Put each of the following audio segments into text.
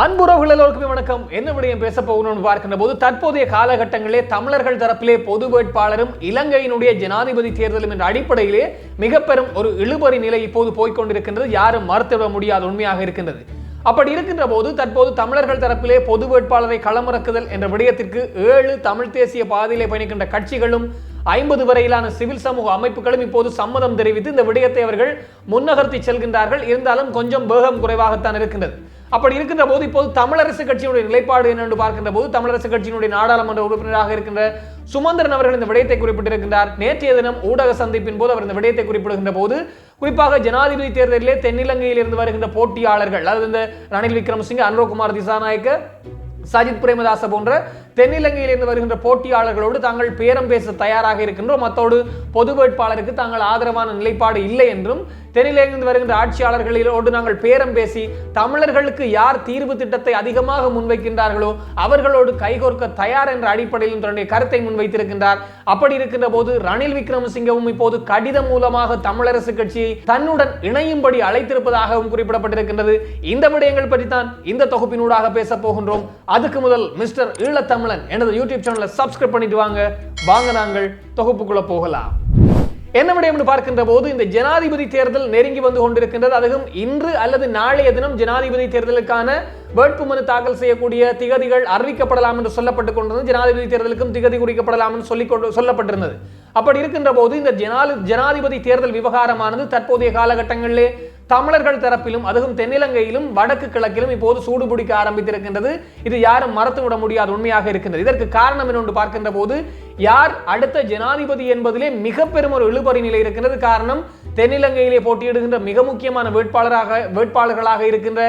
அன்புறவுகள் எல்லோருக்குமே வணக்கம். என்ன விடயம் பேச போகணும்னு பார்க்கின்ற போது தற்போதைய காலகட்டங்களிலே தமிழர்கள் தரப்பிலே பொது வேட்பாளரும் இலங்கையினுடைய ஜனாதிபதி தேர்தலும் என்ற அடிப்படையிலே மிக பெரும் ஒரு இழுபறி நிலை இப்போது போய்கொண்டிருக்கின்றது யாரும் மறுத்துவிட முடியாத உண்மையாக இருக்கின்றது. அப்படி இருக்கின்ற போது தற்போது தமிழர்கள் தரப்பிலே பொது வேட்பாளரை களமிறக்குதல் என்ற விடயத்திற்கு ஏழு தமிழ் தேசிய பாதையிலே பயணிக்கின்ற கட்சிகளும் ஐம்பது வரையிலான சிவில் சமூக அமைப்புகளும் இப்போது சம்மதம் தெரிவித்து இந்த விடயத்தை அவர்கள் முன்னகர்த்தி செல்கின்றார்கள். இருந்தாலும் கொஞ்சம் வேகம் குறைவாகத்தான் இருக்கின்றது. அப்படி இருக்கின்ற போது இப்போது தமிழரசு கட்சியினுடைய நிலைப்பாடு என்னென்று பார்க்கின்ற போது தமிழரசு கட்சியினுடைய நாடாளுமன்ற உறுப்பினராக இருக்கின்ற சுமந்திரன் அவர்கள் இந்த விடயத்தை குறிப்பிட்டிருக்கின்றார். நேற்றைய தினம் ஊடக சந்திப்பின் போது அவர் இந்த விடயத்தை குறிப்பிடுகின்ற போது குறிப்பாக ஜனாதிபதி தேர்தலிலே தென்னிலங்கையில் இருந்து வருகின்ற போட்டியாளர்கள் அதாவது இந்த ரணில் விக்ரமசிங்க அனுரகுமார் திசாநாயக்க சஜித் பிரேமதாச போன்ற தென்னிலங்கையிலிருந்து வருகின்ற போட்டியாளர்களோடு தாங்கள் பேரம் பேச தயாராக இருக்கின்றோம். அத்தோடு பொது வேட்பாளருக்கு தாங்கள் ஆதரவான நிலைப்பாடு இல்லை என்றும் தென்னிலங்கையிலிருந்து வருகின்ற ஆட்சியாளர்களோடு நாங்கள் பேரம் பேசி தமிழர்களுக்கு யார் தீர்வு திட்டத்தை அதிகமாக முன்வைக்கின்றார்களோ அவர்களோடு கைகோர்க்க தயார் என்ற அடிப்படையில் தன்னுடைய கருத்தை முன்வைத்திருக்கின்றார். அப்படி இருக்கின்ற போது ரணில் விக்ரமசிங்கவும் இப்போது கடிதம் மூலமாக தமிழரசு கட்சியை தன்னுடன் இணையும்படி அழைத்திருப்பதாகவும் குறிப்பிடப்பட்டிருக்கின்றது. இந்த விடயங்கள் பற்றி தான் இந்த தொகுப்பினூடாக பேச போகின்றோம். அதுக்கு முதல் மிஸ்டர் தமிழன் எனது யூடியூப் சேனலை சப்ஸ்கிரைப் பண்ணிட்டு வாங்க. வாங்க நாங்கள் தொகுப்புக்குள்ள போகலாம். என்ன விடயம் என்று பார்க்கின்ற போது இந்த ஜனாதிபதி தேர்தல் நெருங்கி வந்து கொண்டிருக்கின்றது. அதுவும் இன்று அல்லது நாளைய தினம் ஜனாதிபதி தேர்தலுக்கான வேட்புமனு தாக்கல் செய்யக்கூடிய திகதிகள் அறிவிக்கப்படலாம் என்று சொல்லப்பட்டு கொண்டிருந்தது. ஜனாதிபதி தேர்தலுக்கும் திகதி குறிக்கப்படலாம் என்று சொல்லி சொல்லப்பட்டிருந்தது. அப்படி இருக்கின்ற போது இந்த ஜனாலி ஜனாதிபதி தேர்தல் விவகாரமானது தற்போதைய காலகட்டங்களிலே தமிழர்கள் தரப்பிலும் அதுவும் தென்னிலங்கையிலும் வடக்கு கிழக்கிலும் இப்போது சூடு பிடிக்க ஆரம்பித்திருக்கின்றது. இது யாரும் மறத்துவிட முடியாத உண்மையாக இருக்கின்றது. இதற்கு காரணம் என்னொன்று பார்க்கின்ற போது யார் அடுத்த ஜனாதிபதி என்பதிலே மிக பெரும் ஒரு இழுபறி நிலை இருக்கின்றது. காரணம் தென்னிலங்கையிலே போட்டியிடுகின்ற மிக முக்கியமான வேட்பாளராக வேட்பாளர்களாக இருக்கின்ற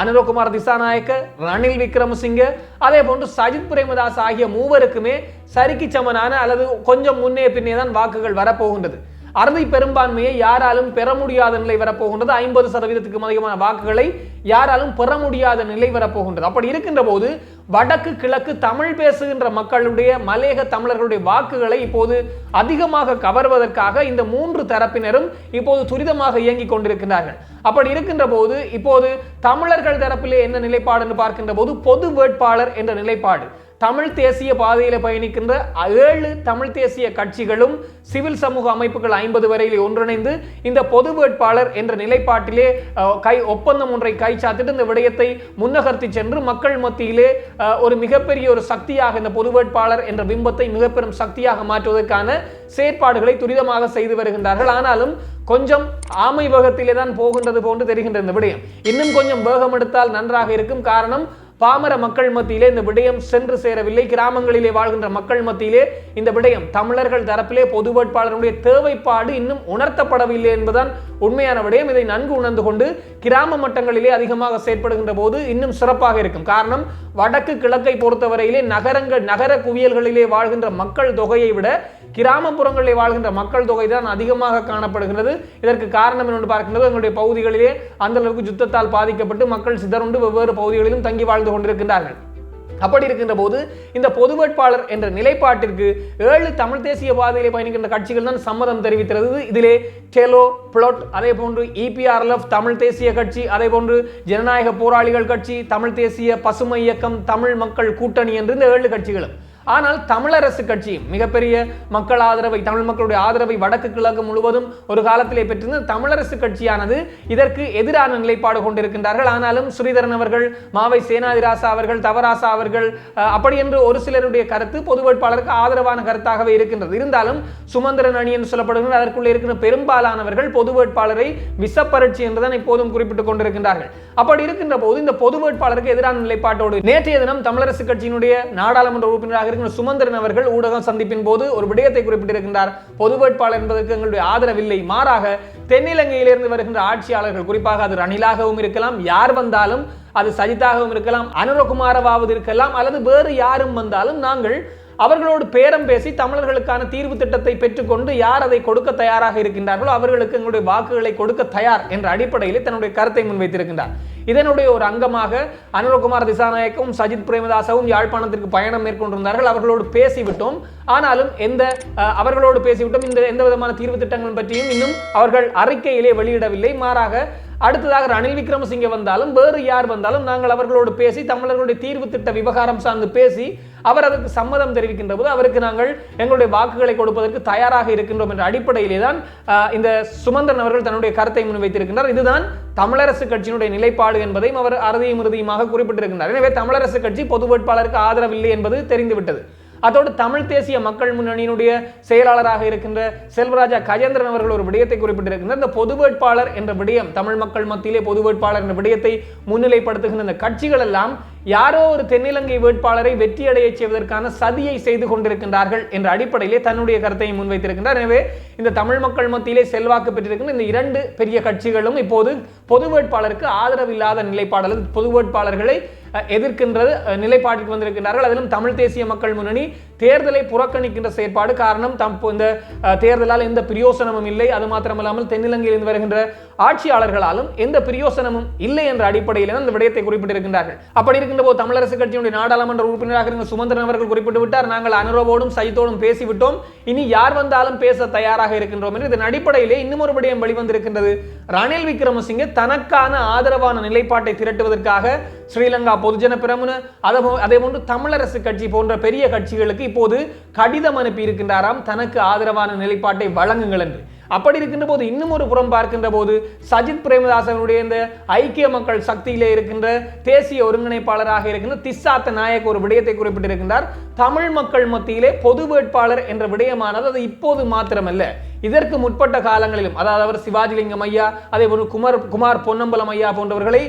அனுரகுமார் திசாநாயக்க ரணில் விக்ரமசிங்க அதே போன்று சஜித் பிரேமதாஸ் ஆகிய மூவருக்குமே சரிக்கு சமனான அல்லது கொஞ்சம் முன்னே பின்னே தான் வாக்குகள் வரப்போகின்றது. அறுதி பெரும்பான்மையை யாராலும் பெற முடியாத நிலை வரப்போகின்றது. ஐம்பது சதவீதத்துக்கும் அதிகமான வாக்குகளை யாராலும் பெற முடியாத நிலை வரப்போகின்றது. அப்படி இருக்கின்ற போது வடக்கு கிழக்கு தமிழ் பேசுகின்ற மக்களுடைய மலேக தமிழர்களுடைய வாக்குகளை இப்போது அதிகமாக கவர்வதற்காக இந்த மூன்று தரப்பினரும் இப்போது துரிதமாக இயங்கிக் கொண்டிருக்கிறார்கள் அப்படி இருக்கின்ற போது இப்போது தமிழர்கள் தரப்பிலே என்ன நிலைப்பாடு என்று பார்க்கின்ற போது பொது வேட்பாளர் என்ற நிலைப்பாடு. தமிழ் தேசிய பாதையில் பயணிக்கின்ற ஏழு தமிழ் தேசிய கட்சிகளும் சிவில் சமூக அமைப்புகள் ஐம்பது வரையில் ஒன்றிணைந்து இந்த பொது வேட்பாளர் என்ற நிலைப்பாட்டிலே கை ஒப்பந்தம் ஒன்றை கைச்சாத்திட்டு இந்த விடயத்தை முன்னகர்த்தி சென்று மக்கள் மத்தியிலே ஒரு மிகப்பெரிய ஒரு சக்தியாக இந்த பொது வேட்பாளர் என்ற பிம்பத்தை மிக பெரும் சக்தியாக மாற்றுவதற்கான செயற்பாடுகளை துரிதமாக செய்து வருகின்றார்கள். ஆனாலும் கொஞ்சம் ஆமை வேகத்திலே தான் போகின்றது போன்று தெரிகின்ற இந்த விடயம். இன்னும் கொஞ்சம் வேகம் எடுத்தால் நன்றாக இருக்கும் காரணம் பாமர மக்கள் மத்தியிலே இந்த விடயம் சென்று சேரவில்லை. கிராமங்களிலே வாழ்கின்ற மக்கள் மத்தியிலே இந்த விடயம் தமிழர்கள் தரப்பிலே பொது வேட்பாளருடைய தேவைப்பாடு இன்னும் உணர்த்தப்படவில்லை என்பதுதான் உண்மையான விடயம். இதை நன்கு உணர்ந்து கொண்டு கிராம மட்டங்களிலே அதிகமாக செயற்படுகின்ற போது இன்னும் சிறப்பாக இருக்கும். காரணம் வடக்கு கிழக்கை பொறுத்தவரையிலே நகரங்கள் நகர குவியல்களிலே வாழ்கின்ற மக்கள் தொகையை விட கிராமப்புறங்களிலே வாழ்கின்ற மக்கள் தொகை தான் அதிகமாக காணப்படுகிறது. இதற்கு காரணம் என்று பார்க்கின்றது எங்களுடைய பகுதிகளிலே அந்த அளவுக்கு யுத்தத்தால் பாதிக்கப்பட்டு மக்கள் சிதறுண்டு வெவ்வேறு பகுதிகளிலும் தங்கி வாழ்ந்து கொண்டிருக்கின்றார்கள். அப்படி இருக்கின்ற போது இந்த பொது வேட்பாளர் என்ற நிலைப்பாட்டிற்கு ஏழு தமிழ் தேசிய பாதையிலே பயணிக்கின்ற கட்சிகள் தான் சம்மதம் தெரிவிக்கிறது இதிலே டெலோ பிளோட் அதே போன்று இபிஆர்எல்எஃப் தமிழ் தேசிய கட்சி அதே போன்று ஜனநாயக போராளிகள் கட்சி தமிழ் தேசிய பசுமை இயக்கம் தமிழ் மக்கள் கூட்டணி என்று இந்த ஏழு கட்சிகளும் ஆனால் தமிழரசு கட்சி மிகப்பெரிய மக்கள் ஆதரவை தமிழ் மக்களுடைய ஆதரவை வடக்கு கிழக்கு முழுவதும் ஒரு காலத்திலே பெற்றிருந்த தமிழரசு கட்சியானது இதற்கு எதிரான நிலைப்பாடு கொண்டிருக்கின்றார்கள். ஆனாலும் ஸ்ரீதரன் அவர்கள் மாவை சேனாதிராசா அவர்கள் தவராசா அவர்கள் அப்படி என்று ஒரு சிலருடைய கருத்து பொது வேட்பாளருக்கு ஆதரவான கருத்தாகவே இருக்கின்றது. இருந்தாலும் சுமந்திரன் அணி என்று சொல்லப்படுகின்ற அதற்குள்ளே இருக்கிற பெரும்பாலானவர்கள் பொது வேட்பாளரை விசப்பரட்சி என்றுதான் இப்போதும் குறிப்பிட்டுக் கொண்டிருக்கின்றார்கள். அப்படி இருக்கின்ற போது இந்த பொது வேட்பாளருக்கு எதிரான நிலைப்பாட்டோடு நேற்றைய தினம் தமிழரசு கட்சியினுடைய நாடாளுமன்ற உறுப்பினராக இருக்கிற சுமந்திரன் அவர்கள் ஊடகம் சந்திப்பின் போது ஒரு விடயத்தை குறிப்பிட்டிருக்கின்றார். பொது வேட்பாளர் என்பதற்கு எங்களுடைய ஆதரவில்லை. மாறாக தென்னிலங்கையிலிருந்து வருகின்ற ஆட்சியாளர்கள் குறிப்பாக அது ரணிலாகவும் இருக்கலாம் யார் வந்தாலும் அது சஜிதாகவும் இருக்கலாம் அனுரகுமாரவாவது இருக்கலாம் அல்லது வேறு யாரும் வந்தாலும் நாங்கள் அவர்களோடு பேரம் பேசி தமிழர்களுக்கான தீர்வு திட்டத்தை பெற்றுக்கொண்டு யார் அதை கொடுக்க தயாராக இருக்கின்றார்களோ அவர்களுக்கு எங்களுடைய வாக்குகளை கொடுக்க தயார் என்ற அடிப்படையில் தன்னுடைய கருத்தை முன்வைத்திருக்கின்றார். இதனுடைய ஒரு அங்கமாக அனுரகுமார் திசாநாயக்கும் சஜித் பிரேமதாசவும் யாழ்ப்பாணத்திற்கு பயணம் மேற்கொண்டிருந்தார்கள். அவர்களோடு பேசிவிட்டோம். ஆனாலும் எந்த அஹ், அவர்களோடு பேசிவிட்டோம். இந்த எந்த விதமான தீர்வு திட்டங்கள் பற்றியும் இன்னும் அவர்கள் அறிக்கையிலே வெளியிடவில்லை. மாறாக அடுத்ததாக ரணில் விக்ரமசிங்கே வந்தாலும் வேறு யார் வந்தாலும் நாங்கள் அவர்களோடு பேசி தமிழர்களுடைய தீர்வு திட்ட விவகாரம் சார்ந்து பேசி அவர் அதற்கு சம்மதம் தெரிவிக்கின்ற போது அவருக்கு நாங்கள் எங்களுடைய வாக்குகளை கொடுப்பதற்கு தயாராக இருக்கின்றோம் என்ற அடிப்படையிலே தான் இந்த சுமந்திரன் அவர்கள் தன்னுடைய கருத்தை முன்வைத்திருக்கின்றார். இதுதான் தமிழரசு கட்சியினுடைய நிலைப்பாடு என்பதையும் அவர் அறுதியும் இறுதியுமாக குறிப்பிட்டிருக்கின்றார். எனவே தமிழரசு கட்சி பொது வேட்பாளருக்கு ஆதரவில்லை என்பது தெரிந்துவிட்டது. அதோடு தமிழ் தேசிய மக்கள் முன்னணியினுடைய செயலாளராக இருக்கின்ற செல்வராஜா கஜேந்திரன் அவர்கள் ஒரு விடயத்தை குறிப்பிட்டிருக்கின்ற இந்த பொது வேட்பாளர் என்ற விடயம் தமிழ் மக்கள் மத்தியிலே பொது வேட்பாளர் என்ற விடயத்தை முன்னிலைப்படுத்துகின்ற இந்த கட்சிகள் எல்லாம் யாரோ ஒரு தென்னிலங்கை வேட்பாளரை வெற்றியடைய செய்வதற்கான சதியை செய்து கொண்டிருக்கின்றார்கள் என்ற அடிப்படையிலே தன்னுடைய கருத்தையும் முன்வைத்திருக்கின்றார். எனவே இந்த தமிழ் மக்கள் மத்தியிலே செல்வாக்கு பெற்றிருக்கின்ற இந்த இரண்டு பெரிய கட்சிகளும் இப்போது பொது வேட்பாளருக்கு ஆதரவில்லாத நிலைப்பாடு பொது வேட்பாளர்களை எதிர்க்கின்றது நிலைப்பாட்டிற்கு வந்திருக்கின்றார்கள். அதிலும் தமிழ் தேசிய மக்கள் முன்னணி தேர்தலை புறக்கணிக்கின்ற செயற்பாடு காரணம் தம் இந்த தேர்தலால் எந்த பிரயோசனமும் இல்லை. அது மாத்திரமல்லாமல் தென்னிலங்கையிலிருந்து வருகின்ற ஆட்சியாளர்களாலும் எந்த பிரயோசனமும் இல்லை என்ற அடிப்படையில் அந்த விடயத்தை குறிப்பிட்டிருக்கின்றார்கள். அப்படி இருக்கின்ற போது தமிழரசு கட்சியினுடைய நாடாளுமன்ற உறுப்பினராக இருந்த சுமந்திரன் அவர்கள் குறிப்பிட்டு விட்டார் நாங்கள் அனுரவோடும் சைத்தோடும் பேசிவிட்டோம். இனி யார் வந்தாலும் பேச தயாராக இருக்கின்றோம் என்று இதன் அடிப்படையிலே இன்னும் ஒரு விடயம் வெளிவந்திருக்கின்றது. ரணில் விக்ரமசிங்கே தனக்கான ஆதரவான நிலைப்பாட்டை திரட்டுவதற்காக ஸ்ரீலங்கா பொதுஜன பிரமுன அதே- அதே போன்று தமிழரசு கட்சி போன்ற பெரிய கட்சிகளுக்கு இப்போது கடிதம் அனுப்பி இருக்கின்றாராம் தனக்கு ஆதரவான நிலைப்பாட்டை வழங்குங்கள் என்று. அப்படி இருக்கின்ற போது இன்னும் ஒரு புறம் பார்க்கின்ற போது சஜித் பிரேமதாசனுடைய இந்த ஐக்கிய மக்கள் சக்தியிலே இருக்கின்ற தேசிய ஒருங்கிணைப்பாளராக இருக்கின்ற திஸ்ஸாத்த நாயக் ஒரு விடயத்தை குறிப்பிட்டிருக்கின்றார். தமிழ் மக்கள் மத்தியிலே பொது வேட்பாளர் என்ற விடயமானது அது இப்போது மாத்திரமல்ல. இதற்கு முற்பட்ட காலங்களிலும் அதாவது அவர் சிவாஜிலிங்கம் ஐயா அதே போன்று குமார் குமார் பொன்னம்பலம் ஐயா போன்றவர்களை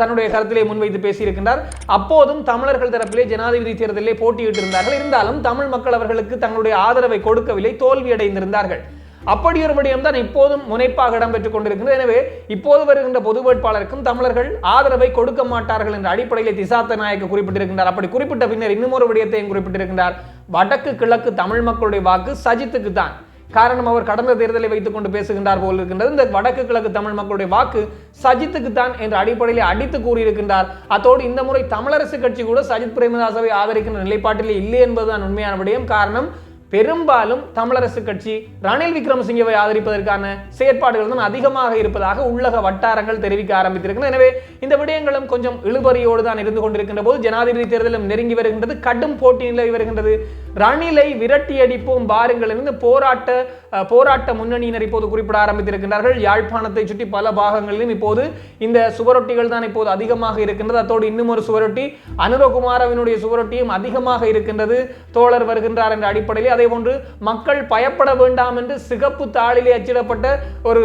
தன்னுடைய கருத்திலே முன்வைத்து பேசியிருக்கின்றார். அப்போதும் தமிழர்கள் தரப்பிலே ஜனாதிபதி தேர்தலிலே போட்டியிட்டிருந்தார்கள். இருந்தாலும் தமிழ் மக்கள் அவர்களுக்கு தங்களுடைய ஆதரவை கொடுக்கவில்லை தோல்வியடைந்திருந்தார்கள். அப்படி ஒரு விடயம் தான் இப்போதும் முனைப்பாக இடம்பெற்றுக் கொண்டிருக்கிறது எனவே இப்போது வருகின்ற பொது வேட்பாளருக்கும் தமிழர்கள் ஆதரவை கொடுக்க மாட்டார்கள் என்ற அடிப்படையில் திசாத்த நாயக்க குறிப்பிட்டிருக்கின்றார். அப்படி குறிப்பிட்ட பின்னர் இன்னும் ஒரு விடயத்தையும் குறிப்பிட்டிருக்கின்றார். வடக்கு கிழக்கு தமிழ் மக்களுடைய வாக்கு சஜித்துக்கு தான். காரணம் அவர் கடந்த தேர்தலை வைத்துக் கொண்டு பேசுகின்றார் போல் இருக்கின்றது. இந்த வடக்கு கிழக்கு தமிழ் மக்களுடைய வாக்கு சஜித்துக்கு தான் என்ற அடிப்படையில் அடித்து கூறியிருக்கின்றார். அத்தோடு இந்த முறை தமிழரசு கட்சி கூட சஜித் பிரேமதாசவை ஆதரிக்கின்ற நிலைப்பாட்டில் இல்லை என்பதுதான் உண்மையான விடயம். காரணம் பெரும்பாலும் தமிழரசு கட்சி ரணில் விக்ரமசிங்கவை ஆதரிப்பதற்கான செயற்பாடுகள் தான் அதிகமாக இருப்பதாக உள்ளக வட்டாரங்கள் தெரிவிக்க ஆரம்பித்திருக்கின்றன. எனவே இந்த விடயங்களும் கொஞ்சம் இழுபறியோடு தான் இருந்து கொண்டிருக்கின்ற போது ஜனாதிபதி தேர்தலும் நெருங்கி வருகின்றது கடும் போட்டி நிலவி வருகின்றது. ரணிலை விரட்டி அடிப்போம் பாருங்கள் என்று போராட்ட போராட்ட முன்னணியினர் இப்போது குறிப்பிட ஆரம்பித்திருக்கிறார்கள் யாழ்ப்பாணத்தை சுற்றி பல பாகங்களிலும் இப்போது இந்த சுவரொட்டிகள் தான் இப்போது அதிகமாக இருக்கின்றது. அத்தோடு இன்னும் ஒரு சுவரொட்டி அனுரகுமாரவினுடைய சுவரொட்டியும் அதிகமாக இருக்கின்றது. தோழர் வருகின்றார் என்ற அடிப்படையில். அதே போன்று மக்கள் பயப்பட வேண்டாம் என்று சிகப்பு தாளிலே அச்சிடப்பட்ட ஒரு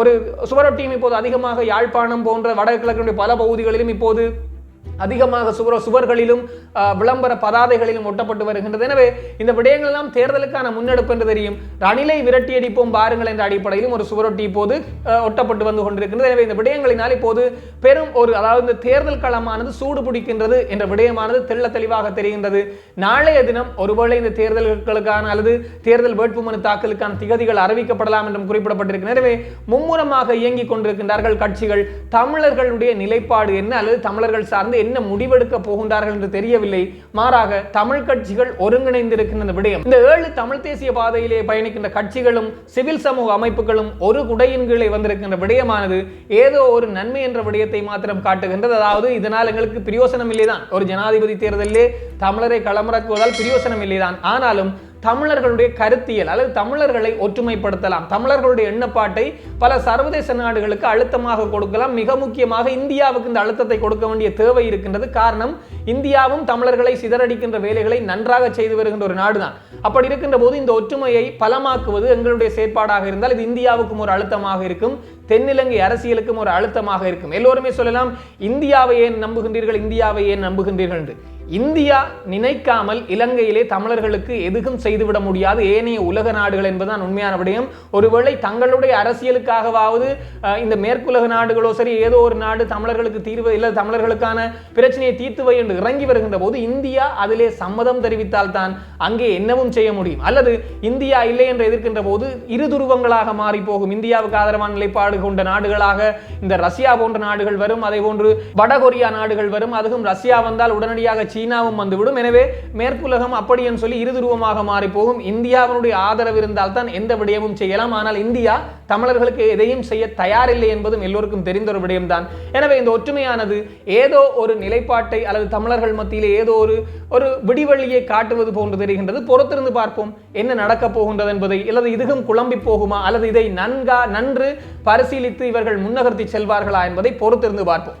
ஒரு சுவரொட்டியும் இப்போது அதிகமாக யாழ்ப்பாணம் போன்ற வடகிழக்கினுடைய பல பகுதிகளிலும் இப்போது அதிகமாக சுவர சுவர்களிலும் விளம்பர பதாதைகளிலும் ஒட்டப்பட்டு வருகின்றது. எனவே இந்த விடயங்கள் எல்லாம் தேர்தலுக்கான முன்னெடுப்பு என்று தெரியும். ரணிலை விரட்டி அடிப்போம் பாருங்கள் என்ற அடிப்படையிலும் ஒரு சுவரொட்டி இப்போது ஒட்டப்பட்டு வந்து கொண்டிருக்கின்றது. எனவே இந்த விடயங்களினால் இப்போது பெரும் ஒரு அதாவது இந்த தேர்தல் களமானது சூடு பிடிக்கின்றது என்ற விடயமானது தெள்ள தெளிவாக தெரிகின்றது. நாளைய தினம் ஒருவேளை இந்த தேர்தல்களுக்கான அல்லது தேர்தல் வேட்புமனு தாக்கலுக்கான திகதிகள் அறிவிக்கப்படலாம் என்றும் குறிப்பிடப்பட்டிருக்கிறது. எனவே மும்முரமாக இயங்கிக் கொண்டிருக்கின்றார்கள் கட்சிகள். தமிழர்களுடைய நிலைப்பாடு என்ன? அல்லது தமிழர்கள் சார்ந்து என்ன முடிவெடுக்க போகின்றார்கள் என்று தெரியவில்லை. மாறாக தமிழ் கட்சிகள் ஒருங்கிணைந்திருக்கின்ற விடயம். இந்த ஏழு தமிழ் தேசிய பாதையிலே பயணிக்கின்ற கட்சிகளும் சிவில் சமூக அமைப்புகளும் ஒரு குடையின் கீழே வந்திருக்கின்ற விடயமானது ஏதோ ஒரு நன்மை என்ற விடயத்தை மாத்திரம் காட்டுகின்றது. அதாவது இதனால் எங்களுக்கு பிரயோசனம் இல்லைதான். ஒரு ஜனாதிபதி தேர்தலிலே தமிழரை களமிறக்குவதால் பிரயோசனம் இல்லைதான். ஆனாலும் தமிழர்களுடைய கருத்தியல் அல்லது தமிழர்களை ஒற்றுமைப்படுத்தலாம். தமிழர்களுடைய எண்ணப்பாட்டை பல சர்வதேச நாடுகளுக்கு அழுத்தமாக கொடுக்கலாம். மிக முக்கியமாக இந்தியாவுக்கு இந்த அழுத்தத்தை கொடுக்க வேண்டிய தேவை இருக்கின்றது. காரணம் இந்தியாவும் தமிழர்களை சிதறடிக்கின்ற வேலைகளை நன்றாக செய்து வருகின்ற ஒரு நாடுதான். அப்படி இருக்கின்ற போது இந்த ஒற்றுமையை பலமாக்குவது எங்களுடைய செயற்பாடாக இருந்தால் இது இந்தியாவுக்கும் ஒரு அழுத்தமாக இருக்கும். தென்னிலங்கை அரசியலுக்கும் ஒரு அழுத்தமாக இருக்கும். எல்லோருமே சொல்லலாம் இந்தியாவை ஏன் நம்புகின்றீர்கள்? இந்தியாவை ஏன் நம்புகின்றீர்கள்? என்று. இந்தியா நினைக்காமல் இலங்கையிலே தமிழர்களுக்கு எதுவும் செய்துவிட முடியாது. ஏனைய உலக நாடுகள் என்பதுதான் உண்மையான விடயம். ஒருவேளை தங்களுடைய அரசியலுக்காகவாவது அஹ், இந்த மேற்குலக நாடுகளோ சரி ஏதோ ஒரு நாடு தமிழர்களுக்கு தீர்வு இல்லை தமிழர்களுக்கான பிரச்சனையை தீர்த்து வை என்று இறங்கி வருகின்ற போது இந்தியா அதிலே சம்மதம் தெரிவித்தால் தான் அங்கே என்னவும் செய்ய முடியும். அல்லது இந்தியா இல்லை என்று எதிர்க்கின்ற போது இரு துருவங்களாக மாறி போகும் இந்தியாவுக்கு ஆதரவான நிலைப்பாடு நிலைப்பாடு கொண்ட நாடுகளாக இந்த ரஷ்யா போன்ற நாடுகள் வரும் அதே போன்று வடகொரியா நாடுகள் வரும் அதுவும் ரஷ்யா வந்தால் உடனடியாக சீனாவும் வந்துவிடும். எனவே மேற்குலகம் அப்படி என்று சொல்லி இருதுருவமாக மாறி போகும் இந்தியாவினுடைய ஆதரவு இருந்தால் தான் எந்த விடயமும் செய்யலாம். ஆனால் இந்தியா தமிழர்களுக்கு எதையும் செய்ய தயாரில்லை என்பதும் எல்லோருக்கும் தெரிந்த ஒரு விடயம்தான். எனவே இந்த ஒற்றுமையானது ஏதோ ஒரு நிலைப்பாட்டை அல்லது தமிழர்கள் மத்தியிலே ஏதோ ஒரு ஒரு விடிவெள்ளியை காட்டுவது போன்று தெரிகின்றது. பொறுத்திருந்து பார்ப்போம் என்ன நடக்கப் போகின்றது என்பதை. அல்லது இதுகும் குழம்பி போகுமா? அல்லது இதை நன்கா நன்று பரிசீலித்து இவர்கள் முன்னகர்த்தி செல்வார்களா என்பதை பொறுத்திருந்து பார்ப்போம்.